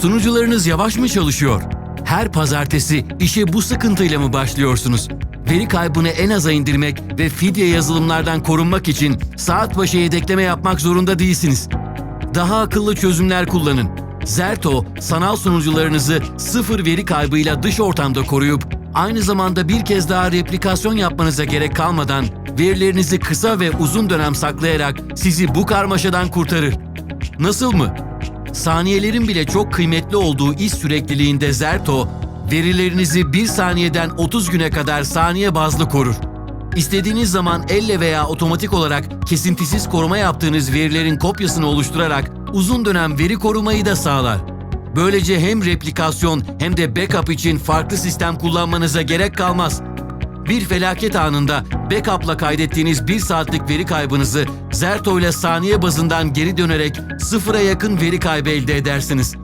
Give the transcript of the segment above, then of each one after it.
Sunucularınız yavaş mı çalışıyor? Her pazartesi işe bu sıkıntıyla mı başlıyorsunuz? Veri kaybını en aza indirmek ve fidye yazılımlardan korunmak için saat başı yedekleme yapmak zorunda değilsiniz. Daha akıllı çözümler kullanın. Zerto, sanal sunucularınızı sıfır veri kaybıyla dış ortamda koruyup aynı zamanda bir kez daha replikasyon yapmanıza gerek kalmadan verilerinizi kısa ve uzun dönem saklayarak sizi bu karmaşadan kurtarır. Nasıl mı? Saniyelerin bile çok kıymetli olduğu iş sürekliliğinde Zerto, verilerinizi 1 saniyeden 30 güne kadar saniye bazlı korur. İstediğiniz zaman elle veya otomatik olarak kesintisiz koruma yaptığınız verilerin kopyasını oluşturarak uzun dönem veri korumayı da sağlar. Böylece hem replikasyon hem de backup için farklı sistem kullanmanıza gerek kalmaz. Bir felaket anında backup'la kaydettiğiniz 1 saatlik veri kaybınızı Zerto ile saniye bazından geri dönerek sıfıra yakın veri kaybı elde edersiniz.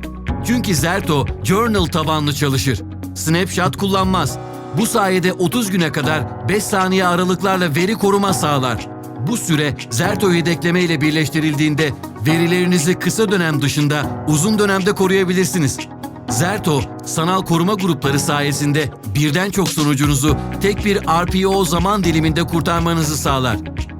Çünkü Zerto journal tabanlı çalışır. Snapshot kullanmaz. Bu sayede 30 güne kadar 5 saniye aralıklarla veri koruma sağlar. Bu süre Zerto yedekleme ile birleştirildiğinde verilerinizi kısa dönem dışında uzun dönemde koruyabilirsiniz. Zerto, sanal koruma grupları sayesinde birden çok sunucunuzu tek bir RPO zaman diliminde kurtarmanızı sağlar.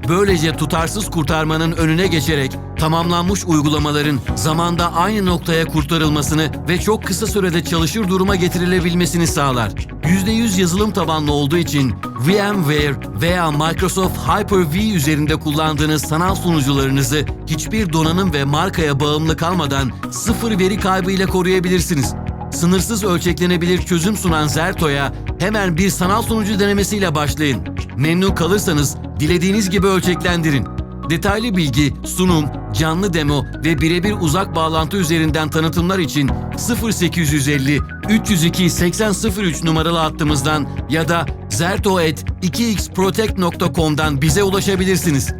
Böylece tutarsız kurtarmanın önüne geçerek tamamlanmış uygulamaların zamanda aynı noktaya kurtarılmasını ve çok kısa sürede çalışır duruma getirilebilmesini sağlar. %100 yazılım tabanlı olduğu için VMware veya Microsoft Hyper-V üzerinde kullandığınız sanal sunucularınızı hiçbir donanım ve markaya bağımlı kalmadan sıfır veri kaybıyla koruyabilirsiniz. Sınırsız ölçeklenebilir çözüm sunan Zerto'ya hemen bir sanal sunucu denemesiyle başlayın. Memnun kalırsanız dilediğiniz gibi ölçeklendirin. Detaylı bilgi, sunum, canlı demo ve birebir uzak bağlantı üzerinden tanıtımlar için 0850 302 8003 numaralı hattımızdan ya da zerto2xprotect.com'dan bize ulaşabilirsiniz.